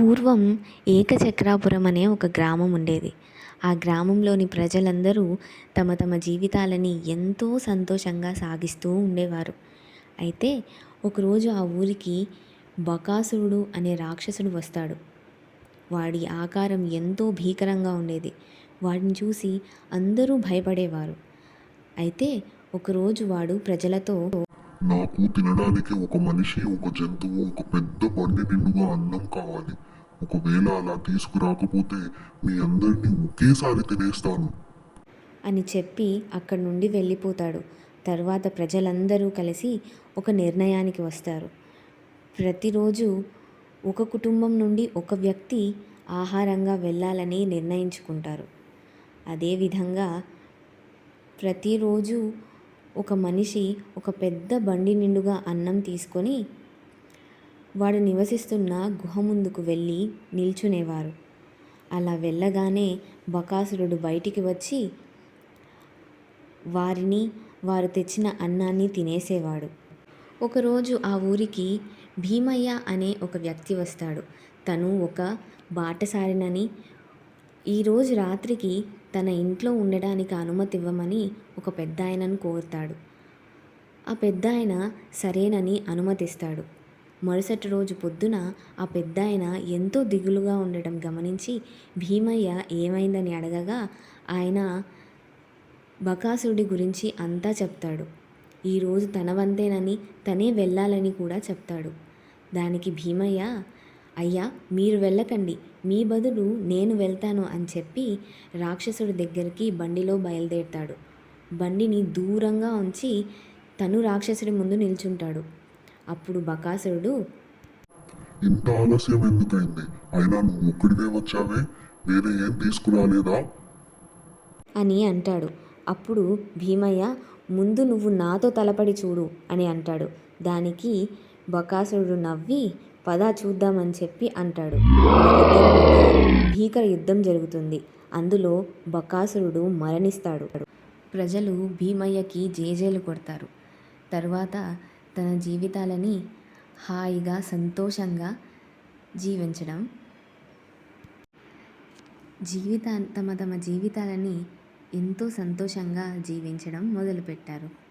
పూర్వం ఏకచక్రాపురం అనే ఒక గ్రామం ఉండేది. ఆ గ్రామంలోని ప్రజలందరూ తమ తమ జీవితాలని ఎంతో సంతోషంగా సాగిస్తూ ఉండేవారు. అయితే ఒకరోజు ఆ ఊరికి బకాసురుడు అనే రాక్షసుడు వస్తాడు. వాడి ఆకారం ఎంతో భీకరంగా ఉండేది. వాడిని చూసి అందరూ భయపడేవారు. అయితే ఒకరోజు వాడు ప్రజలతో నాకు తినడానికి ఒక మనిషి ఒక జంతువు ఒక పెద్ద బండి నిండుగా అన్నం కావాలి. ఒకవేళ అలా తీసుకురాకపోతే మీ అందరినీ ఒకేసారి తినేస్తాను. అని చెప్పి అక్కడి నుండి వెళ్ళిపోతాడు. తర్వాత ప్రజలందరూ కలిసి ఒక నిర్ణయానికి వస్తారు. ప్రతిరోజు ఒక కుటుంబం నుండి ఒక వ్యక్తి ఆహారంగా వెళ్ళాలని నిర్ణయించుకుంటారు. అదేవిధంగా ప్రతిరోజు ఒక మనిషి ఒక పెద్ద బండి నిండుగా అన్నం తీసుకొని వాడు నివసిస్తున్న గుహ ముందుకు వెళ్ళి నిల్చునేవారు. అలా వెళ్ళగానే బకాసురుడు బయటికి వచ్చి వారిని వారు తెచ్చిన అన్నాన్ని తినేసేవాడు. ఒకరోజు ఆ ఊరికి భీమయ్య అనే ఒక వ్యక్తి వస్తాడు. తను ఒక బాటసారినని ఈరోజు రాత్రికి తన ఇంట్లో ఉండడానికి అనుమతి ఇవ్వమని ఒక పెద్ద ఆయనను కోరుతాడు. ఆ పెద్ద ఆయన సరేనని అనుమతిస్తాడు. మరుసటి రోజు పొద్దున ఆ పెద్ద ఆయన ఎంతో దిగులుగా ఉండడం గమనించి భీమయ్య ఏమైందని అడగగా ఆయన బకాసుడి గురించి అంతా చెప్తాడు. ఈరోజు తన వంతేనని తనే వెళ్ళాలని కూడా చెప్తాడు. దానికి భీమయ్య అయ్యా మీరు వెళ్ళకండి. మీ బదులు నేను వెళ్తాను అని చెప్పి రాక్షసుడి దగ్గరికి బండిలో బయలుదేరుతాడు. బండిని దూరంగా ఉంచి తను రాక్షసుడి ముందు నిల్చుంటాడు. అప్పుడు బకాసురుడు ఇంత ఆలస్యం ఎందుకైంది? అయినా నువ్వు ఒక్కడివే వచ్చావే? వేరే ఏం తీసుకురాలేదా? అని అంటాడు. అప్పుడు భీమయ్య ముందు నువ్వు నాతో తలపడి చూడు అని అంటాడు. దానికి బకాసురుడు నవ్వి పదా చూద్దామని చెప్పి అంటాడు. భీకర యుద్ధం జరుగుతుంది. అందులో బకాసురుడు మరణిస్తాడు. ప్రజలు భీమయ్యకి జేజేలు కొడతారు. తర్వాత తన జీవితాలని హాయిగా సంతోషంగా జీవించడం. జీవితా తమ తమ జీవితాలని ఎంతో సంతోషంగా జీవించడం మొదలుపెట్టారు.